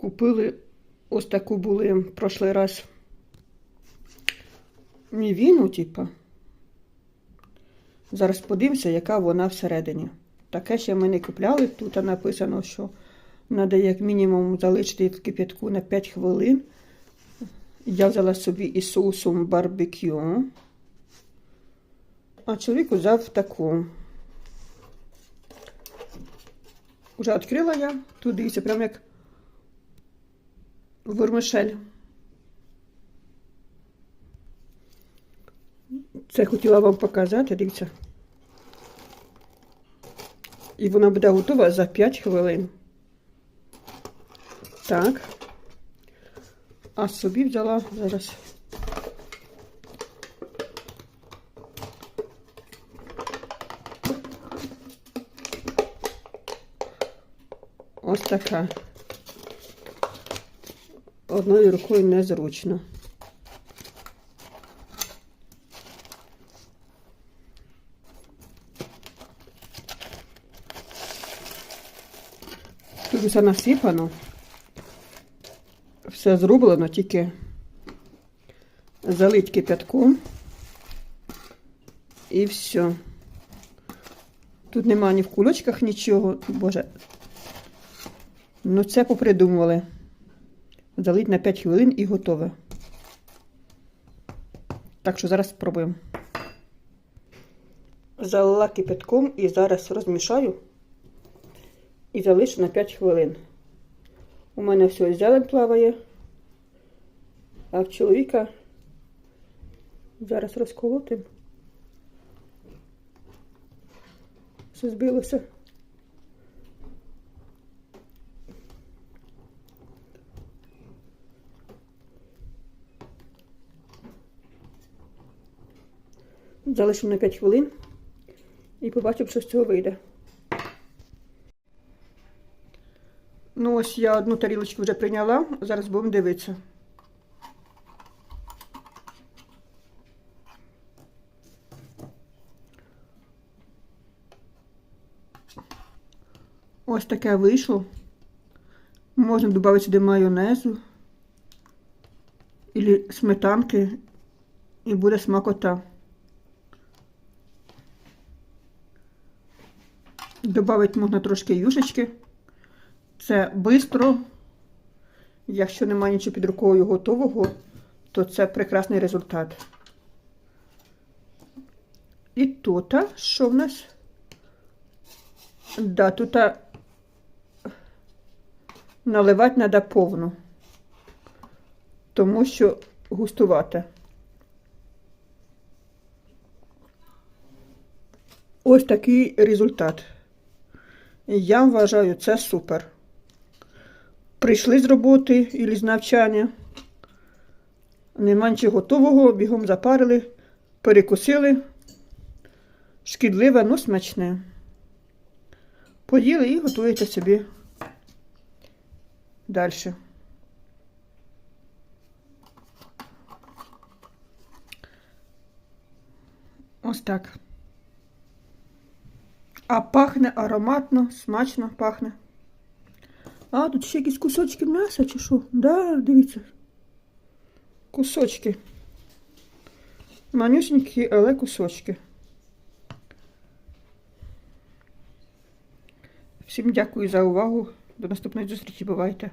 Купили ось таку були прошлий раз мівіну, типа. Зараз подивимося, яка вона всередині. Таке ще ми не купляли. Тут написано, що треба як мінімум залишити кип'ятку на 5 хвилин. Я взяла собі із соусом барбекю. А чоловік взяв таку. Уже відкрила я. Тут дивіться, прям як вермишель. Це хотіла вам показати, дивіться. І вона буде готова за 5 хвилин. Так. А собі взяла зараз. Ось така. Одною рукою незручно. Тут все насипано. Все зроблено, тільки залить кипятком. І все. Тут нема ні в кулечках нічого. Боже. Ну це попридумували. Залить на 5 хвилин і готове. Так що зараз спробуємо. Залила кипятком і зараз розмішаю і залишу на 5 хвилин. У мене все зелень плаває, а в чоловіка зараз розколотим. Все збилося. Залишимо на 5 хвилин і побачимо, що з цього вийде. Ну, ось я одну тарілочку вже прийняла, зараз будемо дивитися. Ось таке вийшло. Можна додати сюди майонезу або сметанки, і буде смакота. Добавити можна трошки юшечки. Це швидко. Якщо немає нічого під рукою готового, то це прекрасний результат. І тут, що в нас? Да, тут наливати треба повну, тому що густувати. Ось такий результат. Я вважаю, це супер. Прийшли з роботи і з навчання. Нема нічого готового, бігом запарили, перекусили. Шкідливе, но смачне. Поїли і готуєте собі далі. Ось так. А пахне ароматно, смачно пахне. А, тут ще якісь кусочки м'яса чи що? Да, дивіться. Кусочки. Манюсенькі, але кусочки. Всім дякую за увагу. До наступної зустрічі. Бувайте.